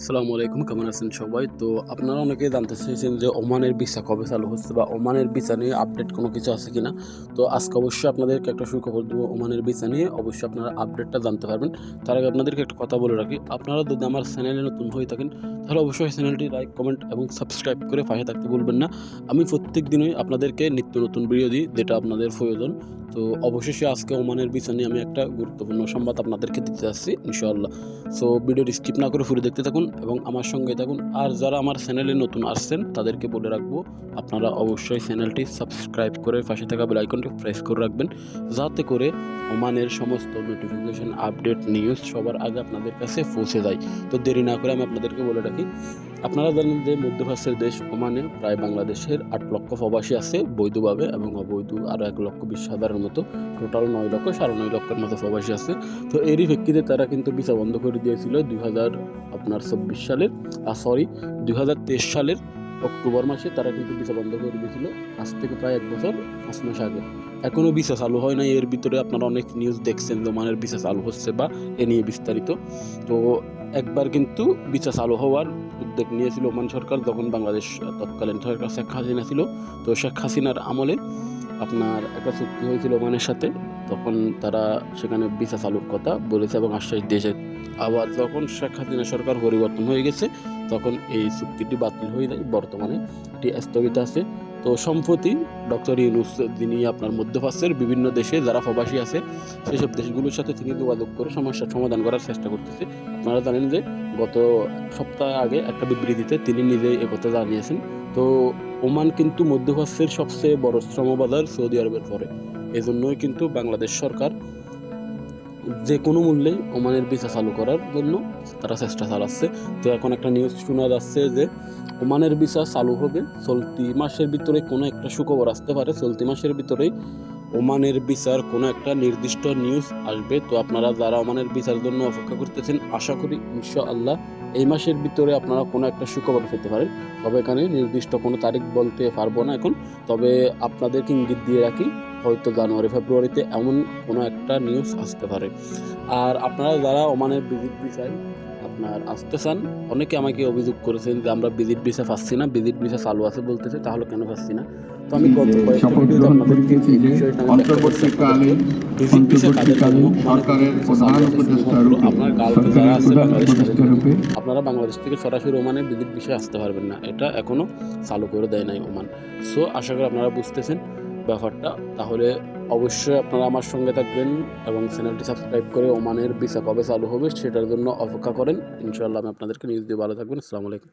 আসসালামু আলাইকুম, কেমন আছেন সবাই? তো আপনারা অনেকে জানতে চেয়েছেন যে ওমানের ভিসা কবে চালু হচ্ছে বা ওমানের ভিসা নিয়ে আপডেট কোনো কিছু আছে কিনা? তো আজকে অবশ্যই আপনাদেরকে একটা সুখবর দেবো ওমানের ভিসা নিয়ে। অবশ্যই আপনারা আপডেটটা জানতে পারবেন। তার আগে আপনাদেরকে একটা কথা বলে রাখি, আপনারা যদি আমার চ্যানেলে নতুন হয়ে থাকেন, তাহলে অবশ্যই চ্যানেলটি লাইক কমেন্ট এবং সাবস্ক্রাইব করে পাশে থাকতে ভুলবেন না। আমি প্রত্যেক দিনই আপনাদেরকে নিত্য নতুন ভিডিও দিই, যেটা আপনাদের প্রয়োজন। তো অবশেষে আজকে ওমানের নিয়ে আমি একটা গুরুত্বপূর্ণ সংবাদ আপনাদেরকে দিতে যাচ্ছি, ইনশাআল্লাহ। সো ভিডিওটি স্কিপ না করে পুরো দেখতে থাকুন এবং আমার সঙ্গে থাকুন। আর যারা আমার চ্যানেলে নতুন আসছেন, তাদেরকে বলে রাখব, আপনারা অবশ্যই চ্যানেলটি সাবস্ক্রাইব করে পাশে থাকা বেল আইকনটি প্রেস করে রাখবেন, যাতে করে ওমানের সমস্ত নোটিফিকেশন আপডেট নিউজ সবার আগে আপনাদের কাছে পৌঁছে যায়। তো দেরি না করে আমি আপনাদেরকে বলে রাখি আপনারা জানেন যে মধ্যপ্রাচ্যের দেশ ওমানে প্রায় বাংলাদেশের আট লক্ষ প্রবাসী আছে বৈধভাবে এবং অবৈধ আরও এক লক্ষ বিশ হাজারের মতো, টোটাল নয় লক্ষ সাড়ে নয় লক্ষের মতো প্রবাসী আছে। তো এরই প্রেক্ষিতে তারা কিন্তু ভিসা বন্ধ করে দিয়েছিল দুই হাজার আপনার চব্বিশ সালের আর সরি দুই হাজার তেইশ সালের অক্টোবর মাসে তারা কিন্তু ভিসা বন্ধ করে দিয়েছিল। আজ থেকে প্রায় এক বছর, পাঁচ মাস আগে। এখনও ভিসা চালু হয় না এর ভিতরে আপনারা অনেক নিউজ দেখছেন যে মানের ভিসা চালু হচ্ছে বা এ নিয়ে বিস্তারিত। তো একবার কিন্তু ভিসা চালু হওয়ার উদ্যোগ নিয়েছিল ওমান সরকার, যখন বাংলাদেশ তৎকালীন সরকার শেখ হাসিনা ছিল। তো শেখ হাসিনার আমলে আপনার একটা চুক্তি হয়েছিল ওমানের সাথে, তখন তারা সেখানে ভিসা চালুর কথা বলেছে এবং আশ্বাস দিয়েছে। আবার যখন শেখ হাসিনা সরকার পরিবর্তন হয়ে গেছে, তখন এই চুক্তিটি বাতিল হয়ে যায়। বর্তমানে এটি স্থগিত আছে। তো সম্প্রতি ডক্টর ইউনুস যিনি আপনার মধ্যপ্রাচ্যের বিভিন্ন দেশে যারা প্রবাসী আছে, সেসব দেশগুলোর সাথে তিনি যোগাযোগ করে সমস্যার সমাধান করার চেষ্টা করতেছে। আপনারা জানেন যে গত সপ্তাহ আগে একটা বিবৃতিতে তিনি নিজেই একথা জানিয়েছেন। তো ওমান কিন্তু মধ্যপ্রাচ্যের সবচেয়ে বড় শ্রমবাজার সৌদি আরবের পরে। এজন্যই কিন্তু বাংলাদেশ সরকার যে কোনো মূল্যেই ওমানের ভিসা চালু করার জন্য তারা চেষ্টা চালাচ্ছে। তো এখন একটা নিউজ শোনা যাচ্ছে যে ওমানের ভিসা চালু হবে। চলতি মাসের ভিতরে কোনো একটা সুখবর আসতে পারে। চলতি মাসের ভিতরেই ওমানের বিচার কোনো একটা নির্দিষ্ট নিউজ আসবে। তো আপনারা যারা ওমানের বিচার জন্য অপেক্ষা করতেছেন, আশা করি ইনশাআল্লাহ এই মাসের ভিতরে আপনারা কোনো একটা সুখবর পেতে পারেন। তবে এখানে নির্দিষ্ট কোনো তারিখ বলতে পারব না এখন। তবে আপনাদেরকে ইঙ্গিত দিয়ে রাখি হয়তো জানুয়ারি ফেব্রুয়ারিতে এমন কোনো একটা নিউজ আসতে পারে। আর আপনারা যারা ওমানের ভিজিট ভিসায় আপনার আসতে চান অনেকে আমাকে অভিযোগ করেছেন যে আমরা ভিজিট ভিসা পাচ্ছি না ভিজিট ভিসা চালু আছে বলতেছে তাহলে কেন পাচ্ছি না? তো আমি গত আপনার বাংলাদেশ থেকে উপদেষ্টা রূপে আপনারা বাংলাদেশ থেকে সরাসরি ওমানে ভিজিট বিষয়ে আসতে পারবেন না। এটা এখনও চালু করে দেয় নাই ওমান। সো আশা করি আপনারা বুঝতেছেন। ব্যাপারটা, তাহলে অবশ্যই আপনারা আমার সঙ্গে থাকবেন এবং চ্যানেলটি সাবস্ক্রাইব করে ওমানের ভিসা কবে চালু হবে সেটার জন্য অপেক্ষা করেন। ইনশাআল্লাহ আমি আপনাদেরকে নিউজ দিয়ে ভালো থাকবেন। আসসালামু আলাইকুম।